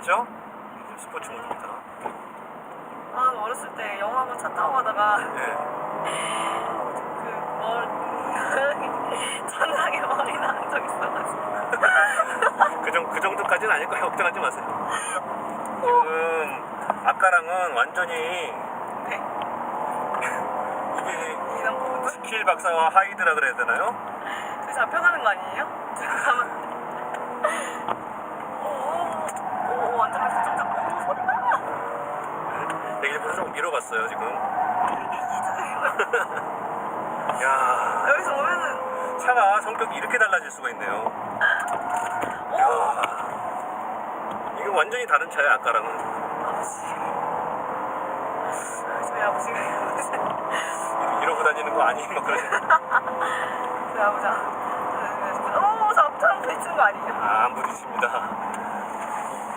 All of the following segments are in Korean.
이제 스포츠 모드입니다. 아 어렸을 때 영화관 차 타고 가다가 네. 그멀 천장에 머리 나는 적 있어가지고 그, 정, 그 정도까지는 아닐 거예요. 걱정하지 마세요. 지금 아까랑은 완전히 네 이게 스킬 박사와 하이드라 그래야 되나요? 저 잡혀가는 거 아니에요? 잠깐만 오오 완전 막 천장 오 소리 나 좀 밀어봤어요, 지금. 야 여기서 오면은 차가 성격이 이렇게 달라질 수가 있네요. 오야 이거 완전히 다른 차야, 아까랑은. 아버지 저희 아버지가 이러고 다니는 거 아니? 막 그러지. 저희 아버지가 오저 앞차랑 부딪히는 거 아니에요? 아, 안 부딪힙니다.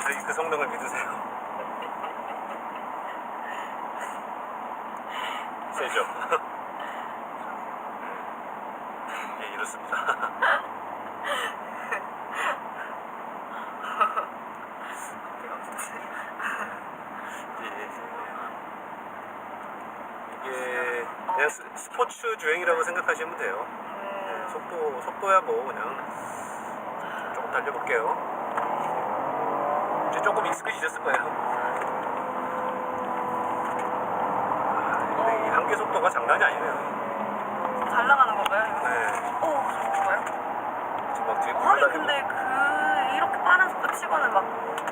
저희 그 성능을 믿으세요. 세죠? 예, 이렇습니다. 예. 이게 그냥 스, 스포츠 주행이라고 생각하시면 돼요. 네, 속도, 속도야 뭐 그냥 조금 달려볼게요. 이제 조금 익숙해지셨을 거예요. 아, 근데 이 속도가 장난이 아니네요. 잘 나가는 건가요? 이거? 네. 오, 뭐요? 지금 막 뒤에 하긴 굴러다니고. 근데 그 이렇게 빠른 속도 치고는 막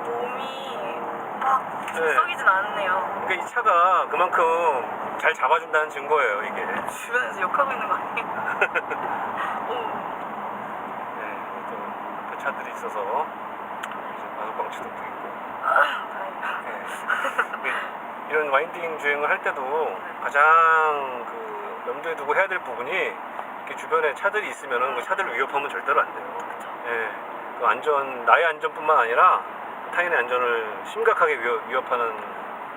몸이 막 네. 썩이진 않네요. 그러니까 이 차가 그만큼 잘 잡아준다는 증거예요, 이게. 주변에서 욕하고 있는 거 아니에요? 오, 네, 또 차들이 있어서 이제 마속방치도 있고. 네. 이런 와인딩 주행을 할 때도 가장 그 염두에 두고 해야 될 부분이 이렇게 주변에 차들이 있으면은 그 차들을 위협하면 절대로 안 돼요. 예, 그 안전 나의 안전뿐만 아니라 타인의 안전을 심각하게 위협, 위협하는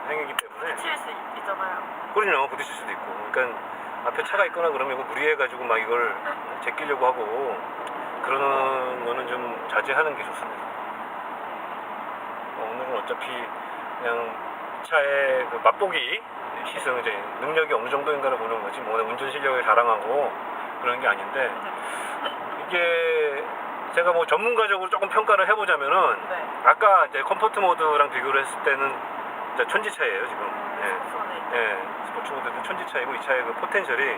행위이기 때문에 칠수 있잖아요. 그럼요 부딪힐 수도 있고. 그러니까 앞에 차가 있거나 그러면 이거 무리해가지고 막 이걸 제끼려고 하고 그러는 거는 좀 자제하는 게 좋습니다. 어, 오늘은 어차피 그냥 차의 그 맛보기 시승 이제 능력이 어느 정도인가를 보는 거지 뭐 운전 실력을 자랑하고 그런 게 아닌데 이게 제가 뭐 전문가적으로 조금 평가를 해보자면은 네. 아까 이제 컴포트 모드랑 비교를 했을 때는 진짜 천지차예요 지금. 예. 예, 스포츠 모드는 천지 차이고 이 차의 그 포텐셜이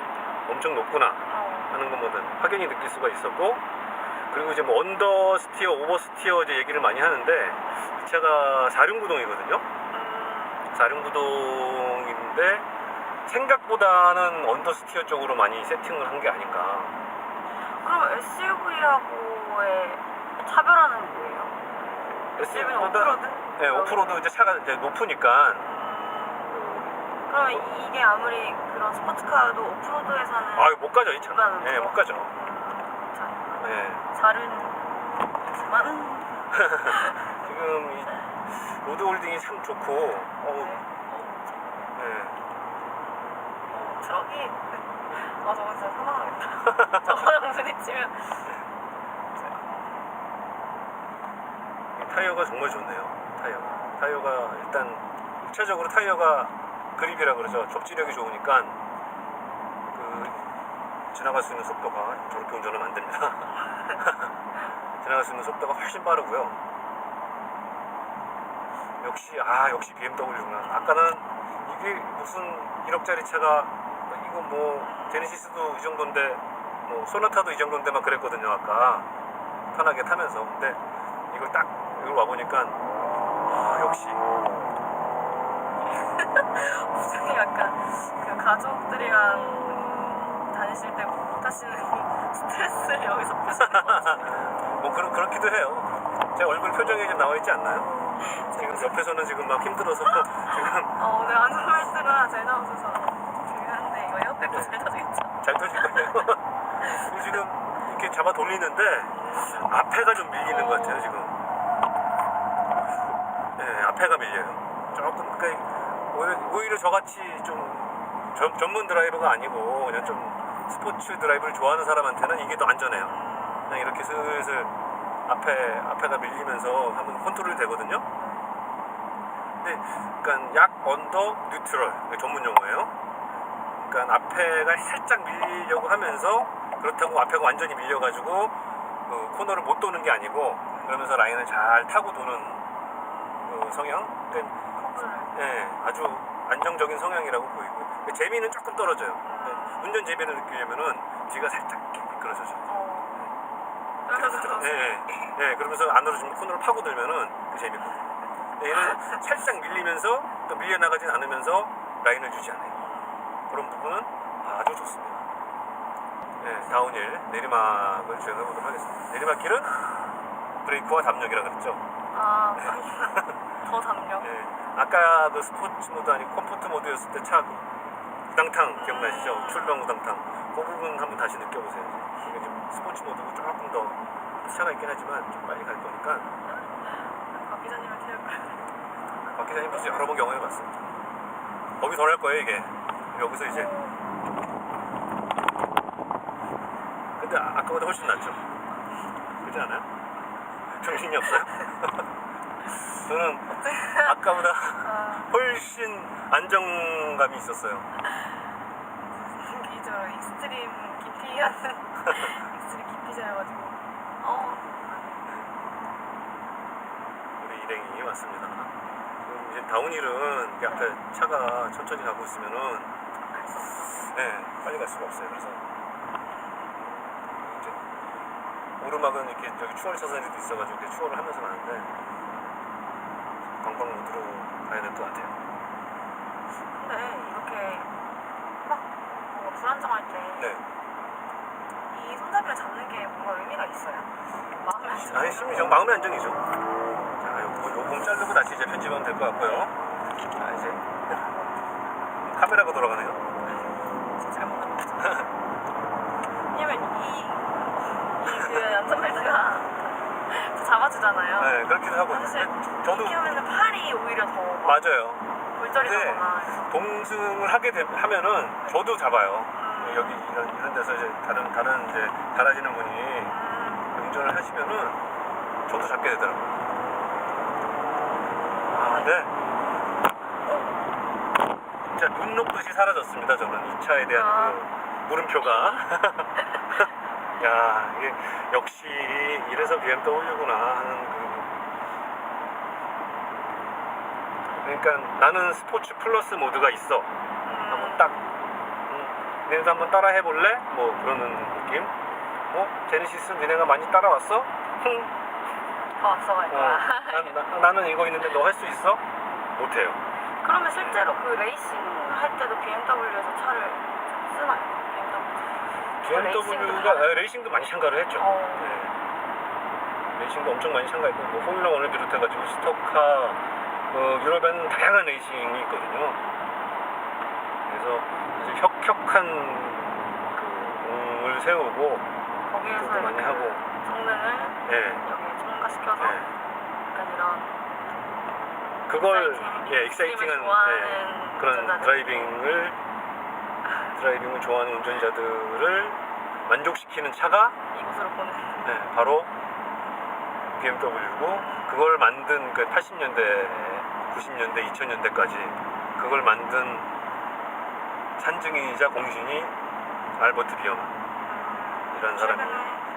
엄청 높구나 어. 하는 것보다 확연히 느낄 수가 있었고 그리고 이제 뭐 언더 스티어, 오버 스티어 이제 얘기를 많이 하는데 이 차가 4륜 구동이거든요. 음, 4륜구동인데 생각보다는 언더 스티어 쪽으로 많이 세팅을 한 게 아닌가. 그럼 SUV하고의 차별화는 뭐예요? SUV는 오프로드? 네, 오프로드 이제 차가 이제 높으니까 음, 그러면 이게 아무리 그런 스포츠카도 오프로드에서는 아유 못 가죠 이 차는. 네, 거. 못 가죠. 자, 네. 다른 지금 이 로드 홀딩이 참 좋고 어우, 네. 트럭이 아 저거 진짜 사망하겠다 저거랑 부딪히면 이 타이어가 정말 좋네요. 타이어. 타이어가 일단 일차적으로 타이어가 그립이라 그러죠. 접지력이 좋으니까 그 지나갈 수 있는 속도가 저렇게 운전은 안 됩니다. 지나갈 수 있는 속도가 훨씬 빠르고요. 역시 아 역시 BMW구나. 아까는 이게 무슨 1억짜리 차가 이거 뭐 제네시스도 이 정도인데 뭐 소나타도 이 정도인데 막 그랬거든요 아까 편하게 타면서 근데 이걸 딱 이걸 와 보니까 아 역시 무슨 약간 그 가족들이랑 음, 다니실 때 못 하시는 스트레스를 여기서 푸시는 것 같아요 뭐 그런 그렇기도 해요. 제 얼굴 표정이 좀 나와 있지 않나요? 지금 옆에서는 지금 막 힘들어서 지금 어, 오늘 안전벨트가 잘 나오셔서 중요한데 이거 에어백도 잘 터지겠죠? 잘 터질 거예요. 그리고 지금 이렇게 잡아 돌리는데 앞에가 좀 밀리는 것 같아요 지금. 네, 앞에가 밀려요. 조금 그러니까 오히려, 오히려 저같이 좀 전, 전문 드라이버가 아니고 그냥 좀 스포츠 드라이브를 좋아하는 사람한테는 이게 더 안전해요. 그냥 이렇게 슬슬 앞에 앞에가 밀리면서 한번 컨트롤이 되거든요. 근데 그러니까 약 언더 뉴트럴 전문 용어예요. 그러니까 앞에가 살짝 밀리려고 하면서 그렇다고 앞에가 완전히 밀려가지고 그 코너를 못 도는 게 아니고 그러면서 라인을 잘 타고 도는 그 성향. 그러니까 커브를. 예, 아주 안정적인 성향이라고 보이고 그 재미는 조금 떨어져요. 예, 운전 재미를 느끼려면은 뒤가 살짝 미끄러져 죠. 어. 예, 예, 예, 그러면서 안으로 좀 코너를 파고들면은 그. 근데 얘는 살짝 밀리면서 또 밀려나가진 않으면서 라인을 주지 않아요. 그런 부분은 아주 좋습니다. 예, 다운힐 내리막을 주행해 보도록 하겠습니다. 내리막길은 브레이크와 담력이라 그랬죠. 아, 더 담력. 예, 아까 그 스포츠 모드 아니고 컴포트 모드였을 때 차 우당탕 기억나시죠? 출렁 우당탕. 그 부분 한번 다시 느껴보세요. 이게 좀 스포츠 모드고 조금 더 차가 있긴 하지만 좀 빨리 갈 거니까 박 기자님을 태우고. 박 기자님 벌써 여러 번 경험해봤어요. 거기 더날 거예요 이게. 여기서 이제. 근데 아- 아까보다 훨씬 낫죠. 그렇지 않아요? 정신이 없어요? 저는 아까보다 아, 훨씬 안정감이 있었어요. 기저로 익스트림 깊이 하는 익스트림 깊이자여가지고. 어. 우리 일행이 왔습니다. 그럼 이제 다운힐은 앞에 차가 천천히 가고 있으면은. 네, 빨리 갈 수가 없어요. 그래서 이제 오르막은 이렇게 저기 추월 차선에도 있어가지고 이렇게 추월을 하면서 가는데 관광 모드로 가야 될 것 같아요. 근데 이렇게 막 뭔가 불안정할 때 이 네. 손잡이를 잡는 게 뭔가 의미가 있어요. 마음에 안 들어요. 아니 심리적 마음의 안정이죠. 자, 요거 요거 자르고 다시 이제 편집하면 될 것 같고요. 자 이제 카메라가 돌아가네요. 잘못 봤죠. 왜냐면 이, 이그 안전벨트가 더 잡아주잖아요. 네, 그렇기도 하고. 사실 근데 저도 이렇게 하면은 팔이 오히려 더막 맞아요. 골절이 네. 동승을 하게 되, 하면은 저도 잡아요. 음, 여기 이런, 이런 데서 이제 다른 다른 이제 달아지는 분이 음, 운전을 하시면은 저도 잡게 되더라고요. 아, 네. 진짜 눈 녹듯이 사라졌습니다. 저는 이 차에 대한 아. 그 물음표가. 야, 이게 역시 이래서 BMW구나 하는 그. 그러니까 나는 스포츠 플러스 모드가 있어. 한번 음, 딱 음, 니네도 한번 따라 해볼래? 뭐 그러는 느낌 어? 제네시스 니네가 많이 따라왔어? 흥 더 앞서갈 어, 거야. 난, 나, 는 이거 있는데 너 할 수 있어? 못해요 그러면 실제로 그 레이싱 할 때도 BMW에서 차를 쓰나요? BMW. BMW가 아, 레이싱도 많이 참가를 했죠 어. 네. 레이싱도 엄청 많이 참가했고 뭐 포뮬러 1을 비롯해가지고 스토카 어, 유럽에는 다양한 레이싱이 있거든요 그래서 아주 혁혁한 그 공을 세우고 거기에서 그것도 많이 그 하고 성능을 예, 여기 전문가시켜서 예. 약간 이런 그걸 익사이팅, 예, 좋아하는 예, 그런. 드라이빙을 드라이빙을 좋아하는 운전자들을 만족시키는 차가 이곳으로 보는 네, 바로 BMW고 그걸 만든 그 80년대, 90년대, 2000년대까지 그걸 만든 산증인이자 공신이 알버트 비어만이라는 사람이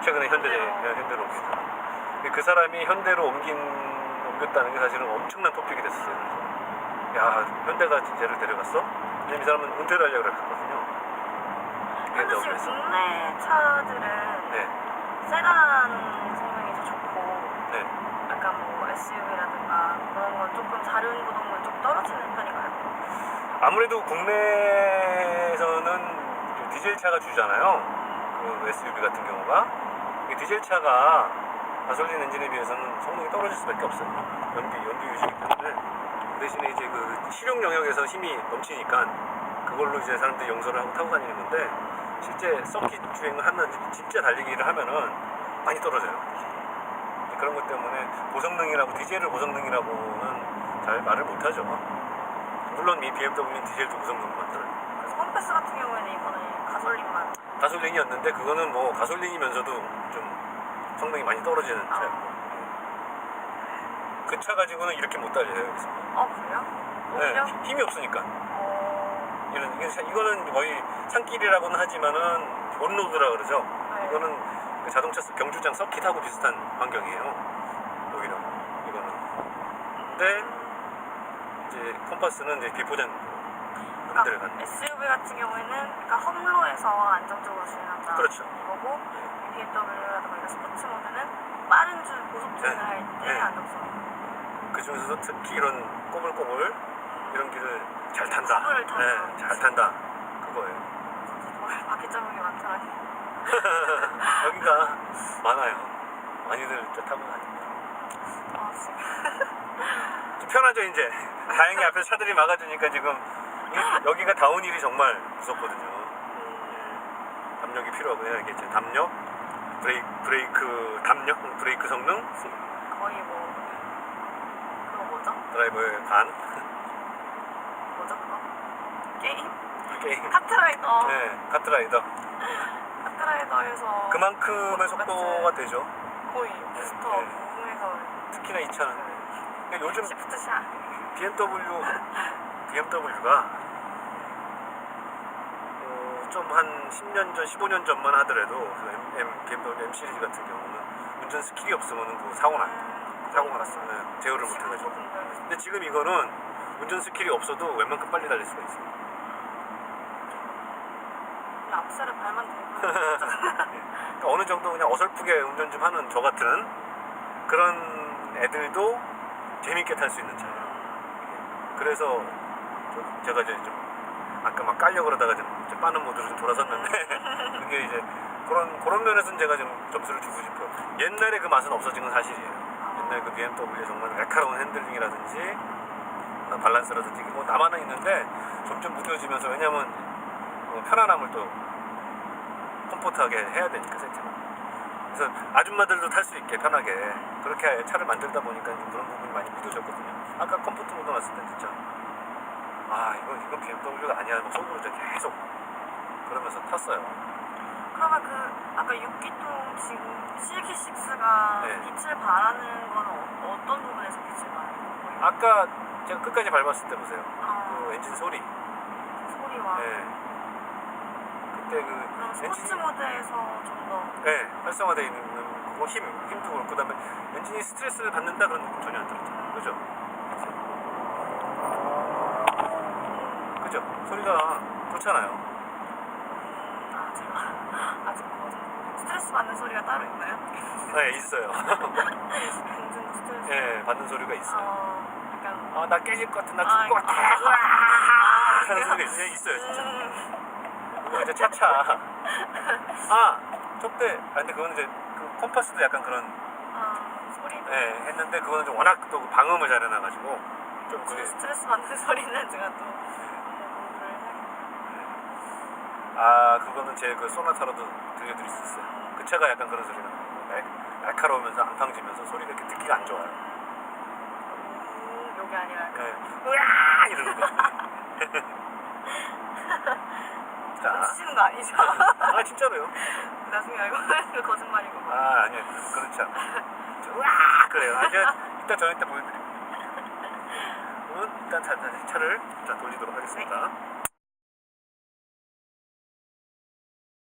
최근에 현대 현대로. 사람. 근데 그 사람이 현대로 옮긴 옮겼다는 게 사실은 엄청난 토픽이 됐었어요. 그래서 야 현대가 쟤를 데려갔어? 왜냐면 이 사람은 은퇴를 하려고 그랬거든요. 지금 BMW에서. 국내 차들은 네, 세단 성능이 더 좋고 네. 약간 뭐 SUV라든가 그런 건 조금 자륜 구동은 좀 떨어지는 편인가요? 아무래도 국내에서는 그 디젤 차가 주잖아요. 그 SUV 같은 경우가 이 디젤 차가 가솔린 엔진에 비해서는 성능이 떨어질 수밖에 없어요. 연비 연비 유지기 때문에 그 대신에 이제 그 실용 영역에서 힘이 넘치니까 그걸로 이제 사람들이 용서를 하고 타고 다니는 건데 실제 서킷 주행을 하면 진짜 달리기를 하면은 많이 떨어져요. 그런 것 때문에 고성능이라고 디젤을 고성능이라고는 잘 말을 못하죠. 물론 이 BMW는 디젤도 고성능 만들어요. 그래서 홈패스 같은 경우에는 이번에 가솔린만 가솔린이었는데 그거는 뭐 가솔린이면서도 좀 성능이 많이 떨어지는 차였고 그그차 가지고는 이렇게 못 달려요. 어 그래요? 네, 오히려? 힘이 없으니까. 어... 이런 이게 이거는 거의 산길이라고는 하지만은 온로드라 그러죠. 네. 이거는 그 자동차 서- 경주장 서킷하고 비슷한 환경이에요. 오히려 이거는. 근데 이제 컴파스는 이제 비포장 흔들을 갖는. SUV 같은 경우에는 그러니까 험로에서 안정적으로 주행한다. 그렇죠. 이거고 BMW라든가 이런 스포츠 모드는 빠른 줄 고속 주행을 네. 할 때 네. 안정성. 그 중에서도 특히 이런 꼬불꼬불 이런 길을 잘 탄다. 꼬불을 타서. 네, 잘 탄다. 그거예요. 정말 바퀴 자국이 많더라니. 여기가 많아요. 많이들 이제 타고 다닙니다. 아 지금. 좀 편하죠 이제. 다행히 앞에 차들이 막아주니까 지금 이- 여기가 다운힐이 정말 무섭거든요. 음, 담력이 필요하고 해야 겠죠 담력, 브레이크, 브레이크 담력, 브레이크 성능, 거의 뭐? 드라이버의 간, 뭐죠 그거? 게임? 게임. 카트라이더. 네, 카트라이더. 카트라이더에서 그만큼의 속도가 되죠. 거의 부스터 네. 부분에서 특히나 이 차는. 그러니까 요즘 시프트샷. BMW, BMW가 어, 좀한 10년 전, 15년 전만 하더라도 그 M, M, BMW M 시리즈 같은 경우는 운전 스킬이 없으면 그 사고 나, 음, 사고가. 네, 제어를 못해가지고. 근데 지금 이거는 운전 스킬이 없어도 웬만큼 빨리 달릴 수가 있어요. 앞셀에 발만 대고 그러니까 어느 정도 그냥 어설프게 운전 좀 하는 저 같은 그런 애들도 재밌게 탈 수 있는 차예요. 그래서 좀 제가 이제 좀 아까 막 깔려 그러다가 좀, 좀 빠는 모드로 좀 돌아섰는데 그게 이제 그런 그런 면에서는 제가 좀 점수를 주고 싶어요. 옛날에 그 맛은 없어진 건 사실이에요. 옛날 그 BMW 정말 날카로운 핸들링이라든지 밸런스라든지 뭐 나만은 있는데 점점 무뎌지면서 왜냐면 어, 편안함을 또 컴포트하게 해야 되니까 세팅을. 그래서 아줌마들도 탈 수 있게 편하게 그렇게 차를 만들다 보니까 좀 그런 부분이 많이 묻어졌거든요. 아까 컴포트 모드 났을 때 진짜 아 이건 이건 BMW가 아니야 막 속으로 계속 그러면서 탔어요. 그러면 그 아까 6기통 지금 CX6가 네. 빛을 발하는 건 어, 떤 부분에서 빛을 발하는 거예요? 아까 제가 끝까지 밟았을 때 보세요. 아, 그 엔진 소리. 소리와 네. 그때 그럼 그 스포츠 엔진 모드에서 좀더 네, 활성화되어 있는 그거 힘, 힘도 그렇고 그다음에 엔진이 스트레스를 받는다 그런 느낌 전혀 안 들었죠. 그죠? 그죠? 소리가 좋잖아요. 아, 제가 아직 뭐 스트레스 받는 소리가 따로 있나요? 네, 있어요. 엔진 스트레스. 예, 받는 소리가 있어요. 어, 약간 아, 나 깨질 것 같아, 나 아, 죽을 것 같아. 아, 으아! 하는 그래요? 소리가 있어요, 있어요, 진짜. 음, 그거 이제 차차. 아, 저때, 아, 근데 그거는 이제 그 컴파스도 약간 그런, 아, 소리. 예, 했는데 그거는 좀 워낙 또 방음을 잘 해놔가지고 좀 그게, 스트레스 받는 소리는 제가 또 공부를 해야겠다. 아, 그거는 제 그 소나타로도 들려드릴 수 있어요. 그 차가 약간 그런 소리가. 날- 날카로우면서 안팡지면서 소리가 이렇게 듣기가 안 좋아요. 음, 요게 아니라 약간 예, 으아! 이러는 거. 자, 치시는 거 아니죠? 아, 진짜로요. 나중에 알고 보면 거짓말이고. 아, 아니요. 그렇지 않아요. 저, 으아! 그래요. 아, 제가 이따 저녁 때 보여드릴게요. 일단 차, 차- 차를 자, 돌리도록 하겠습니다.